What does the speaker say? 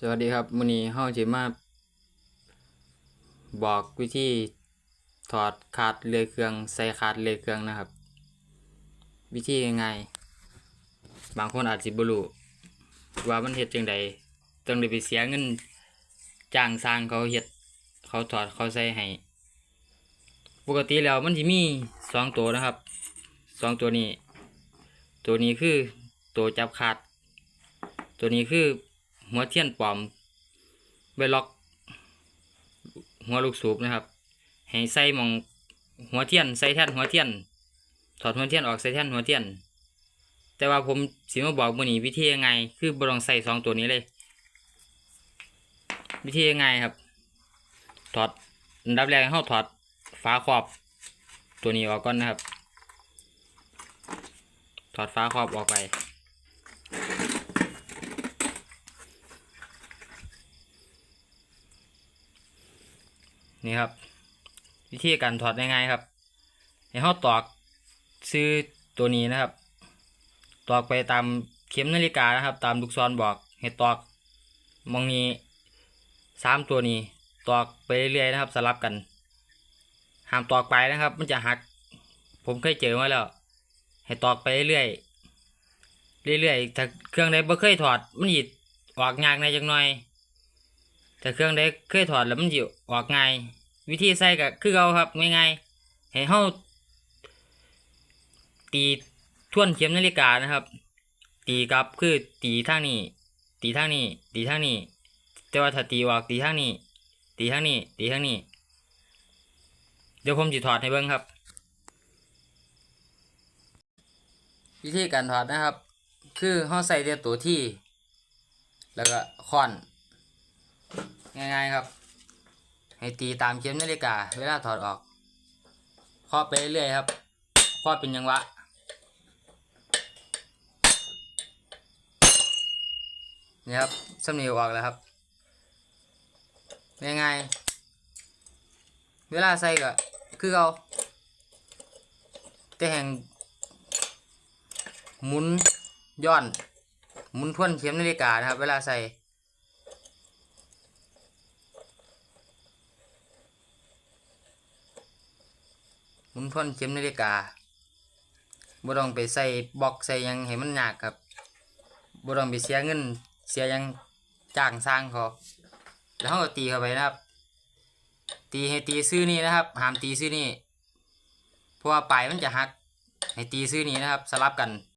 สวัสดีครับมื้อนี้เฮาสิมาบอกวิธีถอดคาดเลื่อยเครื่องใส่คาดเลื่อยเครื่องนะครับ วิธีง่ายๆบางคนอาจสิบ่รู้ว่ามันเฮ็ดจังใดต้องได้ไปเสียเงินจ้างสร้างเขาเฮ็ดเขาถอดเขาใส่ให้ปกติแล้วมันสิมีสองตัวนะครับสองตัวนี้ ตัวนี้คือตัวจับคาด ตัวนี้คือ หัวเทียนปลอมไว้ล็อก หัวลูกสูบนะครับให้ใส่หมองหัวเทียนใส่แท่นหัวเทียน ถอดหัวเทียนออกใส่แท่นหัวเทียน แต่ว่าผมสิมาบอกมื้อนี้วิธียังไง คือบ่ต้องใส่สองตัวนี้เลย วิธียังไงครับ ถอดดับแรกให้าถอดฝาครอบตัวนี้ออกก่อนนะครับ ถอดฝาครอบออกไป นี่ครับ วิธีการถอดง่ายๆครับให้เราตอกซื้อตัวนี้นะครับ ตอกไปตามเข็มนาฬิกานะครับ ตามลูกศรบอกให้ตอกมองนี้สามตัวนี้ ตอกไปเรื่อยๆนะครับ สลับกันห้ามตอกไปนะครับ มันจะหัก ผมเคยเจอมาแล้ว ให้ตอกไปเรื่อยเรื่อยๆถ้าเครื่องใดบ่เคยถอดมันหยิออกยากในยจังหน่อย แต่เครื่องใดเคยถอดแล้วมันสิออกง่ายวิธีใส่ก็คือเอาครับง่ายๆให้เฮาตีท่วนเข็มนาฬิกานะครับ ตีกลับคือตีทางนี้ ตีทางนี้ ตีทางนี้ แต่ว่าถ้าตีออกตีทางนี้ ตีทางนี้ ตีทางนี้ เดี๋ยวผมจะถอดให้เบิ่งครับ วิธีการถอดนะครับ คือเฮาใส่แต่ตัวที่ แล้วก็ค้อน ง่ายๆครับ ให้ตีตามเข็มนาฬิกา เวลาถอดออกเคาะไปเรื่อยๆครับเคาะเป็นยังวะนี่ครับสำนีออกแล้วครับง่ายๆเวลาใส่ก็คือเอาแต่แห่งหมุนย้อนหมุนทวนเข็มนาฬิกานะครับ เวลาใส่ หมุนทวนเข็มนาฬิกาบ่ต้องไปใส่บล็อกใส่ยังให้มันยากครับบ่ต้องไปเสียเงิน เสียยังจ้างสร้างเขาแล้วเขาก็ตีเข้าไปนะครับ ตีให้ตีซื้อนี่นะครับห้ามตีซื้อนี่เพราะว่าปลายมันจะหัก ให้ตีซื้อนี่นะครับ สลับกัน